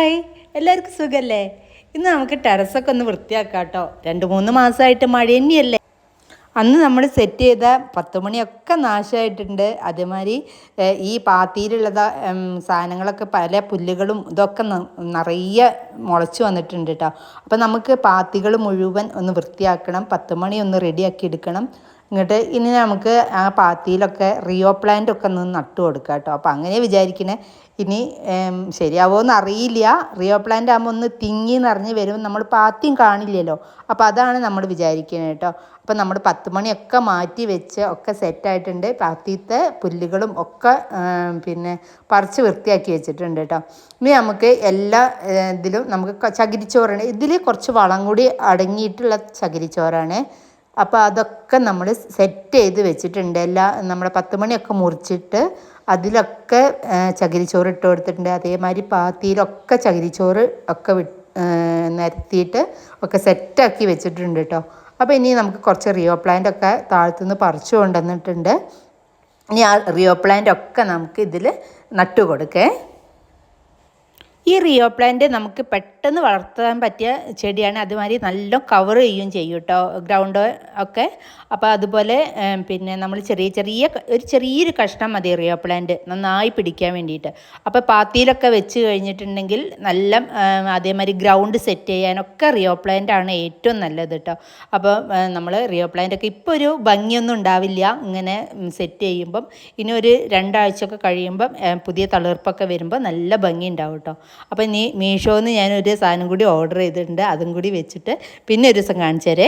Hi. എല്ലാവർക്കും സുഖല്ലേ? ഇന്ന് നമുക്ക് ടെറസൊക്കെ ഒന്ന് വൃത്തിയാക്കാം കേട്ടോ രണ്ട് മൂന്ന് മാസമായിട്ട് മഴ തന്നെയല്ലേ? അന്ന് നമ്മൾ സെറ്റ് ചെയ്ത പത്ത് മണിയൊക്കെ നാശമായിട്ടുണ്ട്. അതേമാതിരി ഈ പാത്തിയിലുള്ളത് സാധനങ്ങളൊക്കെ പല പുല്ലുകളും ഇതൊക്കെ നിറയെ മുളച്ച് വന്നിട്ടുണ്ട് കേട്ടോ അപ്പം നമുക്ക് പാത്തികൾ മുഴുവൻ ഒന്ന് വൃത്തിയാക്കണം. പത്ത് മണി ഒന്ന് റെഡിയാക്കി എടുക്കണം. ഇങ്ങോട്ട് ഇനി നമുക്ക് ആ പാത്തിയിലൊക്കെ റിയോ പ്ലാന്റ് ഒക്കെ ഒന്ന് നട്ടു കൊടുക്കാം കേട്ടോ അപ്പോൾ അങ്ങനെ വിചാരിക്കണേ. ഇനി ശരിയാവോ ശരിയാവുമോയെന്ന് അറിയില്ല. റിയോ പ്ലാന്റ് ആകുമ്പോൾ ഒന്ന് തിങ്ങി നിറഞ്ഞ് വരും. നമ്മൾ പാത്തിയും കാണില്ലല്ലോ. അപ്പോൾ അതാണ് നമ്മൾ വിചാരിക്കുന്നത് കേട്ടോ അപ്പോൾ നമ്മൾ പത്ത് മണിയൊക്കെ മാറ്റി വെച്ച് ഒക്കെ സെറ്റായിട്ടുണ്ട് പാത്തിത്തെ പുല്ലുകളും ഒക്കെ പിന്നെ പറിച്ച് വൃത്തിയാക്കി വെച്ചിട്ടുണ്ട് കേട്ടോ ഇനി നമുക്ക് എല്ലാ ഇതിലും നമുക്ക് ചകിരിച്ചോറാണ്. ഇതിൽ കുറച്ച് വളം കൂടി അടങ്ങിയിട്ടുള്ള ചകിരിച്ചോറാണ്. അപ്പോൾ അതൊക്കെ നമ്മൾ സെറ്റ് ചെയ്ത് വെച്ചിട്ടുണ്ട്. എല്ലാ നമ്മുടെ പത്ത് മണിയൊക്കെ മുറിച്ചിട്ട് അതിലൊക്കെ ചകിരിച്ചോറ് ഇട്ട് കൊടുത്തിട്ടുണ്ട്. അതേമാതിരി പാത്തിയിലൊക്കെ ചകിരിച്ചോറ് ഒക്കെ വി നിരത്തിയിട്ട് ഒക്കെ സെറ്റാക്കി വെച്ചിട്ടുണ്ട് കേട്ടോ അപ്പോൾ ഇനി നമുക്ക് കുറച്ച് റിയോ പ്ലാന്റ് ഒക്കെ താഴത്തുനിന്ന് പറിച്ചു കൊണ്ടുവന്നിട്ടുണ്ട്. ഇനി ആ റിയോ പ്ലാന്റ് ഒക്കെ നമുക്ക് ഇതിൽ നട്ടു കൊടുക്കേ ഈ റിയോ പ്ലാന്റ് നമുക്ക് പെട്ടെന്ന് വളർത്താൻ പറ്റിയ ചെടിയാണ്. അതുമാതിരി നല്ല കവർ ചെയ്യുകയും ചെയ്യും കേട്ടോ ഗ്രൗണ്ട് ഒക്കെ. അപ്പോൾ അതുപോലെ പിന്നെ നമ്മൾ ചെറിയ ചെറിയ ഒരു ചെറിയൊരു കഷ്ണം മതി റിയോ പ്ലാന്റ് നന്നായി പിടിക്കാൻ വേണ്ടിയിട്ട്. അപ്പോൾ പാത്തിയിലൊക്കെ വെച്ച് കഴിഞ്ഞിട്ടുണ്ടെങ്കിൽ നല്ല അതേമാതിരി ഗ്രൗണ്ട് സെറ്റ് ചെയ്യാനൊക്കെ റിയോ പ്ലാന്റ് ആണ് ഏറ്റവും നല്ലത് കേട്ടോ അപ്പോൾ നമ്മൾ റിയോ പ്ലാന്റ് ഒക്കെ ഇപ്പോൾ ഒരു ഭംഗിയൊന്നും ഉണ്ടാവില്ല. ഇങ്ങനെ സെറ്റ് ചെയ്യുമ്പം ഇനി ഒരു രണ്ടാഴ്ചയൊക്കെ കഴിയുമ്പം പുതിയ തളിർപ്പൊക്കെ വരുമ്പോൾ നല്ല ഭംഗി ഉണ്ടാവും കേട്ടോ അപ്പോൾ നീ മീഷോന്ന് ഞാനൊരു സാധനം കൂടി ഓർഡർ ചെയ്തിട്ടുണ്ട്. അതും കൂടി വെച്ചിട്ട് പിന്നെ ഒരു ദിവസം കാണിച്ചു തരേ